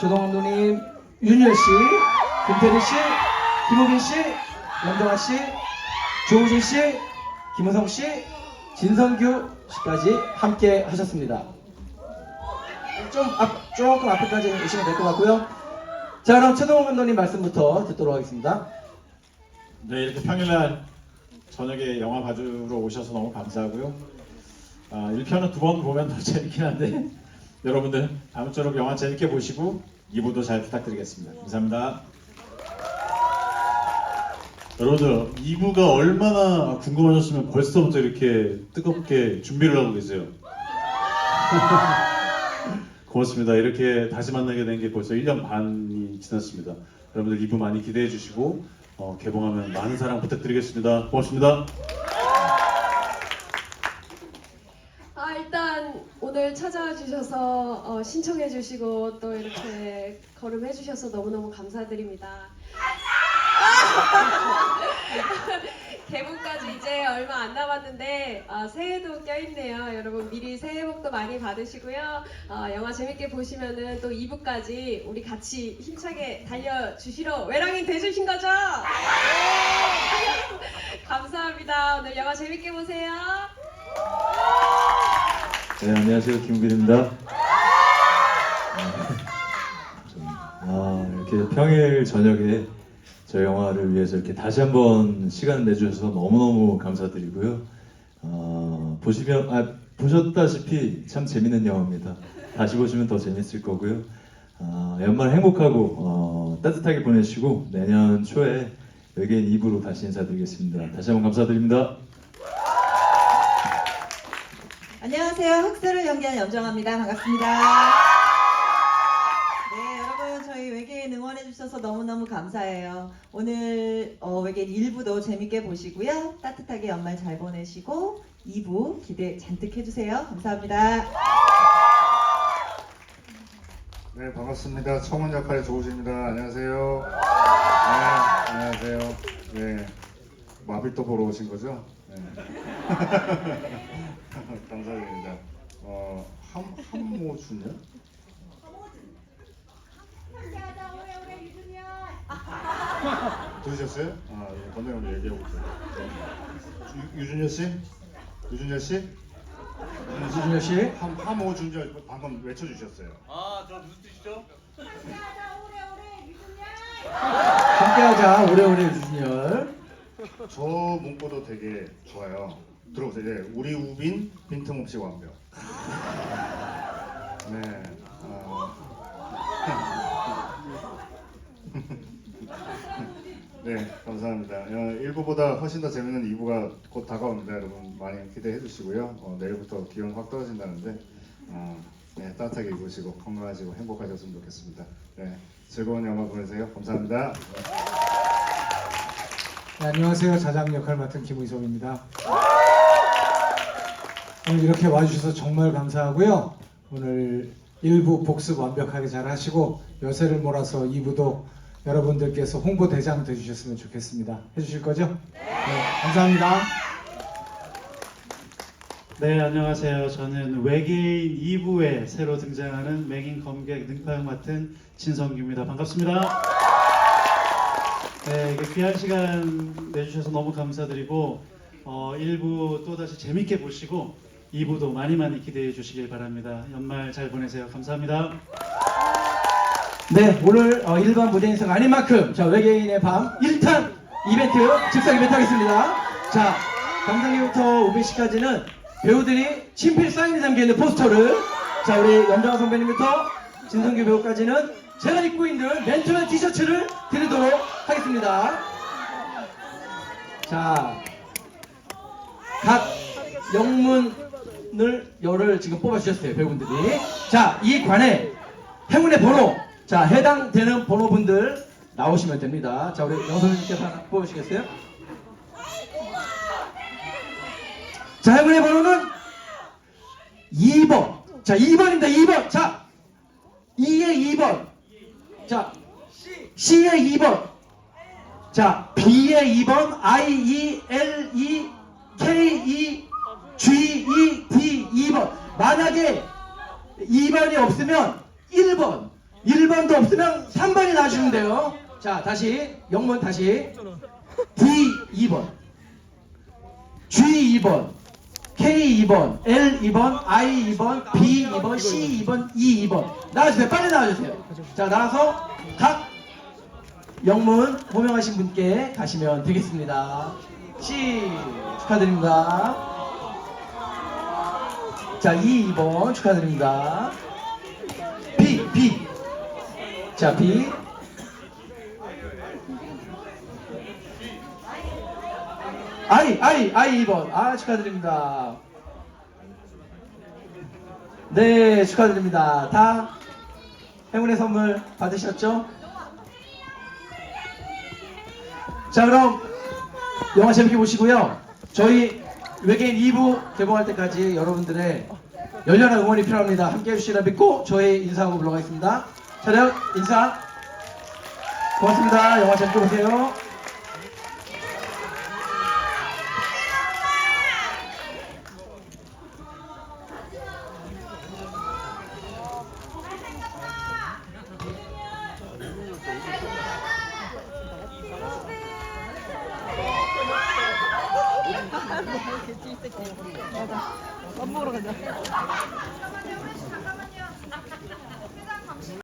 조동 감독님, 윤열 씨, 김태리 씨, 김우빈 씨, 염정아 씨, 조우진 씨, 김우성 씨, 진성규 씨까지 함께 하셨습니다. 좀 앞, 조금 앞에까지 오시면 될 것 같고요. 자, 그럼 최동원 감독님 말씀부터 듣도록 하겠습니다. 네, 이렇게 평일날 저녁에 영화 봐주러 오셔서 너무 감사하고요. 아, 1편은 두 번 보면 더 재밌긴 한데 여러분들 아무쪼록 영화 재밌게 보시고 2부도 잘 부탁드리겠습니다. 감사합니다. 여러분들 2부가 얼마나 궁금하셨으면 벌써부터 이렇게 뜨겁게 준비를 하고 계세요. 고맙습니다. 이렇게 다시 만나게 된 게 벌써 1년 반이 지났습니다. 여러분들 2부 많이 기대해 주시고 어, 개봉하면 많은 사랑 부탁드리겠습니다. 고맙습니다. 아 일단 오늘 찾아와 주셔서 어, 신청해 주시고 또 이렇게 걸음해 주셔서 너무너무 감사드립니다. 개봉까지 이제 얼마 안 남았는데 아, 새해도 껴있네요. 여러분 미리 새해 복도 많이 받으시고요. 어, 영화 재밌게 보시면은 또 2부까지 우리 같이 힘차게 달려주시러 외랑인 돼주신 거죠? 네. 감사합니다. 오늘 영화 재밌게 보세요. 네, 안녕하세요. 김우빈입니다. 아, 이렇게 평일 저녁에 저 영화를 위해서 이렇게 다시 한번 시간을 내주셔서 너무너무 감사드리고요. 어, 보시면, 아, 보셨다시피 참 재밌는 영화입니다. 다시 보시면 더 재밌을 거고요. 어, 연말 행복하고 어, 따뜻하게 보내시고 내년 초에 외계인 2부로 다시 인사드리겠습니다. 다시 한번 감사드립니다. 안녕하세요. 흑수를 연기한 염정아입니다. 반갑습니다. 네, 여러분 저희 외계인 응원해 주셔서 너무너무 감사해요. 오늘 어, 외계인 1부도 재밌게 보시고요. 따뜻하게 연말 잘 보내시고 2부 기대 잔뜩 해주세요. 감사합니다. 네 반갑습니다. 청원 역할의 조우진입니다. 안녕하세요. 네 안녕하세요. 네 마비또 보러 오신 거죠? 네. 감사드립니다. 어 함, 함모준요? 들으셨어요? 아, 예, 얘기하고 있어요. 유- 유준열 씨? 유준열 씨? 유준열 씨. 함, 함호준열 방금 외쳐주셨어요. 함께하자 오래오래 유준열. 저 문구도 되게 좋아요. 들어보세요. 네, 우리 우빈 빈틈없이 완벽. 네. 어. 네, 감사합니다. 어, 1부보다 훨씬 더 재밌는 2부가 곧 다가옵니다. 여러분 많이 기대해 주시고요. 어, 내일부터 기온 확 떨어진다는데 어, 네, 따뜻하게 입으시고 건강하시고 행복하셨으면 좋겠습니다. 네, 즐거운 영화 보내세요. 감사합니다. 네, 안녕하세요. 자장 역할 맡은 김의섭입니다. 오늘 이렇게 와주셔서 정말 감사하고요. 오늘 1부 복습 완벽하게 잘 하시고 여세를 몰아서 2부도 여러분들께서 홍보 대장 되주셨으면 좋겠습니다. 해주실 거죠? 네, 감사합니다. 네, 안녕하세요. 저는 외계인 2부에 새로 등장하는 맥인 검객 능파역 맡은 진성규입니다. 반갑습니다. 네, 귀한 시간 내주셔서 너무 감사드리고 어, 1부 또 다시 재밌게 보시고 2부도 많이 많이 기대해 주시길 바랍니다. 연말 잘 보내세요. 감사합니다. 네, 오늘 어, 일반 무대 인사가 아닌 만큼 자 외계인의 밤 1탄 이벤트 즉석 이벤트 하겠습니다. 자, 감독님부터 우빈 씨까지는 배우들이 친필 사인이 담겨 있는 포스터를 자 우리 염정아 선배님부터 진성규 배우까지는 제가 입고 있는 맨투맨 티셔츠를 드리도록 하겠습니다. 자, 각 영문을 열을 지금 뽑아주셨어요 배우분들이. 자, 이 관에 행운의 번호 자 해당되는 번호분들 나오시면 됩니다 자 우리 영선님께서 하나 뽑으시겠어요? 자 행운의 번호는 2번 자 2번입니다 2번 자 2의 2번 자 C의 2번 자 B의 2번 I E L E K E G E D 2번 만약에 2번이 없으면 1번 1번도 없으면 3번이 나와주면 돼요. 자, 다시. 영문 다시. D 2번. G 2번. K 2번. L 2번. I 2번. B 2번. C 2번. E 2번. 나와주세요. 빨리 나와주세요. 자, 나와서 각 영문 호명하신 분께 가시면 되겠습니다. 시 축하드립니다. 자, 2, 2번 축하드립니다. B, B. 자, B. I, I, I 2번. 아, 축하드립니다. 네, 축하드립니다. 다 행운의 선물 받으셨죠? 자, 그럼 영화 재밌게 보시고요. 저희 외계인 2부 개봉할 때까지 여러분들의 열렬한 응원이 필요합니다. 함께 해주시라 믿고 저희 인사하고 물러가겠습니다. 차렷 인사. 고맙습니다. 영화 재밌게 보세요. 밥 먹으러 가자.